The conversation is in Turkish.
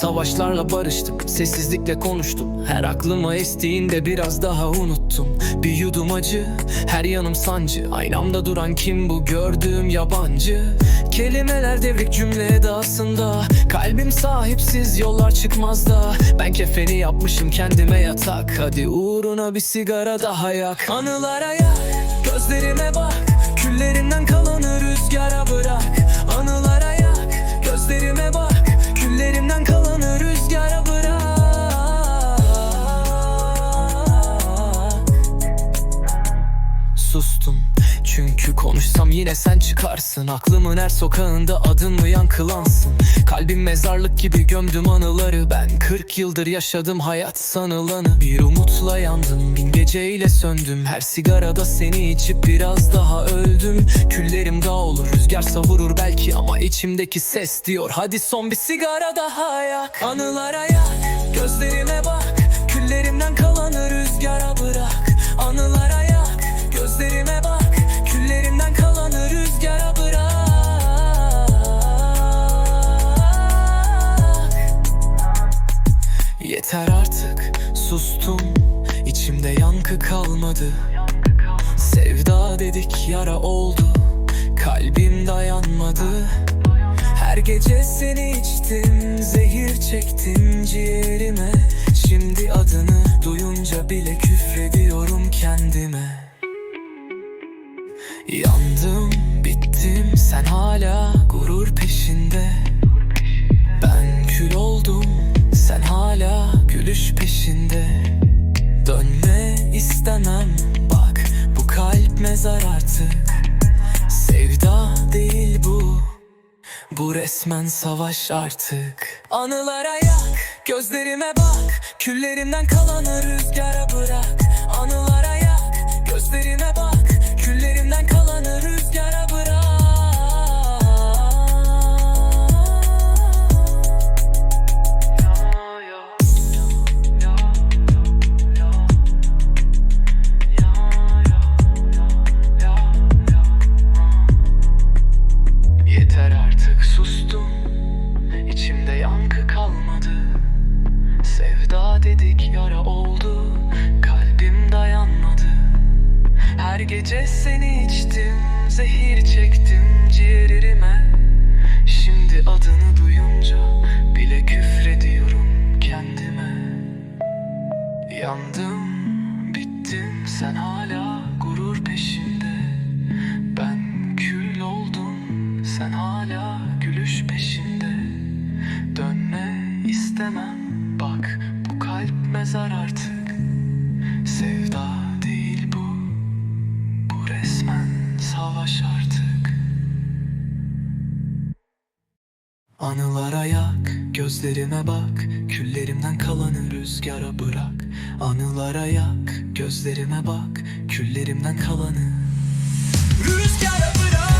Savaşlarla barıştık, sessizlikle konuştum. Her aklıma estiğinde biraz daha unuttum. Bir yudum acı, her yanım sancı. Aynamda duran kim bu gördüğüm yabancı? Kelimeler devrik cümle edasında. Kalbim sahipsiz yollar çıkmaz da. Ben kefeni yapmışım kendime yatak. Hadi uğruna bir sigara daha yak. Anılara yak, gözlerime bak. Küllerinden kalanı rüzgara bırak Sustum. Çünkü konuşsam yine sen çıkarsın. Aklımın her sokağında adın mı yankılansın? Kalbim mezarlık gibi gömdüm anıları. Ben 40 yıldır yaşadım hayat sanılanı. Bir umutla yandım bin geceyle söndüm. Her sigarada seni içip biraz daha öldüm. Küllerim dağ olur rüzgar savurur belki Ama içimdeki ses diyor hadi son bir sigara daha yak. Anılara yak gözlerime bak. Küllerimden kalanı içimde yankı kalmadı. Sevda dedik yara oldu. Kalbim dayanmadı. Her gece seni içtim Zehir çektim ciğerime. Şimdi adını duyunca bile küfrediyorum kendime. Yandım, bittim, sen hala gurur peşinde. Ben kül oldum, sen hala gülüş peşinde istemem, bak bu kalp mezar artık. Sevda değil bu, bu resmen savaş artık. Anılara yak, gözlerime bak. Küllerimden kalanı rüzgara bırak Her gece seni içtim Zehir çektim ciğerime Şimdi adını duyunca Bile küfrediyorum kendime. Yandım, bittim sen hala gurur peşinde. Ben kül oldum sen hala gülüş peşinde Anılara yak, gözlerime bak Küllerimden kalanı rüzgara bırak. Anılara yak, gözlerime bak Küllerimden kalanı Rüzgara bırak